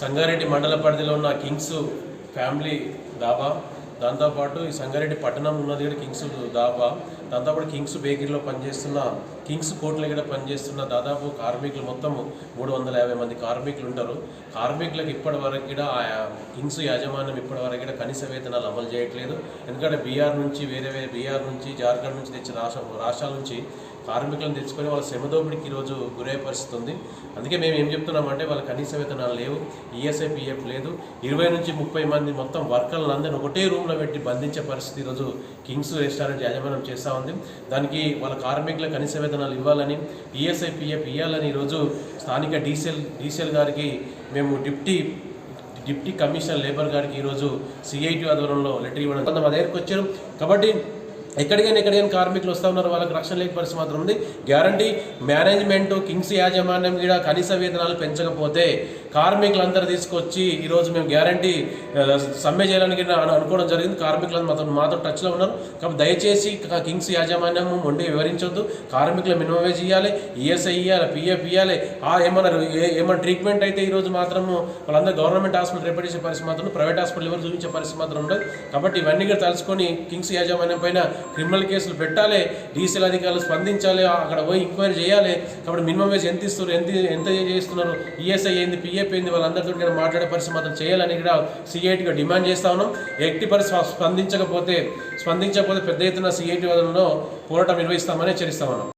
సంగారెడ్డి మండల పరిధిలో ఉన్న కింగ్స్ ఫ్యామిలీ దాబా దాంతోపాటు ఈ సంగారెడ్డి పట్టణం ఉన్నది కూడా కింగ్స్ దాబా. దాంతోపాటు కింగ్స్ బేకరీలో పనిచేస్తున్న కింగ్స్ కోట్ల కూడా పనిచేస్తున్న దాదాపు కార్మికులు మొత్తం మూడు వందల యాభై మంది కార్మికులు ఉంటారు. కార్మికులకు ఇప్పటి వరకు కూడా ఆ కింగ్స్ యాజమాన్యం ఇప్పటి వరకు కూడా కనీస వేతనాలు అమలు చేయట్లేదు. ఎందుకంటే బీహార్ నుంచి వేరే వేరే బీహార్ నుంచి జార్ఖండ్ నుంచి తెచ్చిన రాష్ట్ర రాష్ట్రాల నుంచి కార్మికులను తెచ్చుకొని వాళ్ళ శ్రమదోపిడికి ఈరోజు గురయ్యే పరిస్థితి ఉంది అందుకే మేము ఏం చెప్తున్నామంటే వాళ్ళ కనీస వేతనాలు లేవు ఈఎస్ఐ పిఎఫ్ లేదు. ఇరవై నుంచి ముప్పై మంది మొత్తం వర్కర్లను అందరిని ఒకటే రూమ్లో పెట్టి బంధించే పరిస్థితి ఈరోజు కింగ్స్ రెస్టారెంట్ యాజమాన్యం చేస్తూ ఉంది. దానికి వాళ్ళ కార్మికుల కనీస వేతనాలు ఇవ్వాలని ఈఎస్ఐ పిఎఫ్ ఇవ్వాలని ఈరోజు స్థానిక డీసెల్ డీసెల్ గారికి మేము డిప్టీ డిప్టీ కమిషనర్ లేబర్ గారికి ఈరోజు సిఐటి ఆధ్వర్యంలో లెటర్ ఇవ్వడం. మా దగ్గరికి వచ్చారు. కాబట్టి ఎక్కడికైనా ఎక్కడికైనా కార్మికులు వస్తూ ఉన్నారు వాళ్ళకి రక్షణ లేని పరిస్థితి మాత్రం ఉంది. గ్యారంటీ మేనేజ్మెంట్ కింగ్స్ యాజమాన్యం కూడా కనీస వేతనాలు పెంచకపోతే కార్మికులందరూ తీసుకొచ్చి ఈరోజు మేము గ్యారంటీ సమ్మె చేయడానికి అనుకోవడం జరిగింది. కార్మికులందరూ మాత్రం మాతో టచ్లో ఉన్నారు. కాబట్టి దయచేసి కింగ్స్ యాజమాన్యం ఉండి వివరించొద్దు. కార్మికుల మినిమం వేజ్ ఇవ్వాలి ఈఎస్ఐ ఇవ్వాలి పిఎఫ్ ఇవ్వాలి ఆ ఏమన్నారు ఏ- ఏమన్నా ట్రీట్మెంట్ అయితే ఈరోజు మాత్రము వాళ్ళందరూ గవర్నమెంట్ హాస్పిటల్ రిపేర్ చేసే పరిస్థితి మాత్రం ప్రైవేట్ హాస్పిటల్ ఎవరు చూపించే పరిస్థితి మాత్రం ఉండదు. కాబట్టి ఇవన్నీ కూడా తలుచుకొని కింగ్స్ యాజమాన్యం పైన క్రిమినల్ కేసులు పెట్టాలి డీసీఎల్ అధికారులు స్పందించాలి అక్కడ పోయి ఎంక్వైరీ చేయాలి. కాబట్టి మినిమం వేజ్ ఎంత ఇస్తున్నారు ఎంత ఎంత చేస్తున్నారు ఈఎస్ఐ ఏంది పిఎఫ్ ఏంది వాళ్ళందరితో నేను మాట్లాడే పరిస్థితి మాత్రం చేయాలని కూడా సిఐటిగా డిమాండ్ చేస్తా ఉన్నాం. ఎట్టి పరిస్థితి స్పందించకపోతే స్పందించకపోతే పెద్ద ఎత్తున సిఐటి వదనలో పోరాటం నిర్వహిస్తామని హెచ్చరిస్తా ఉన్నాం.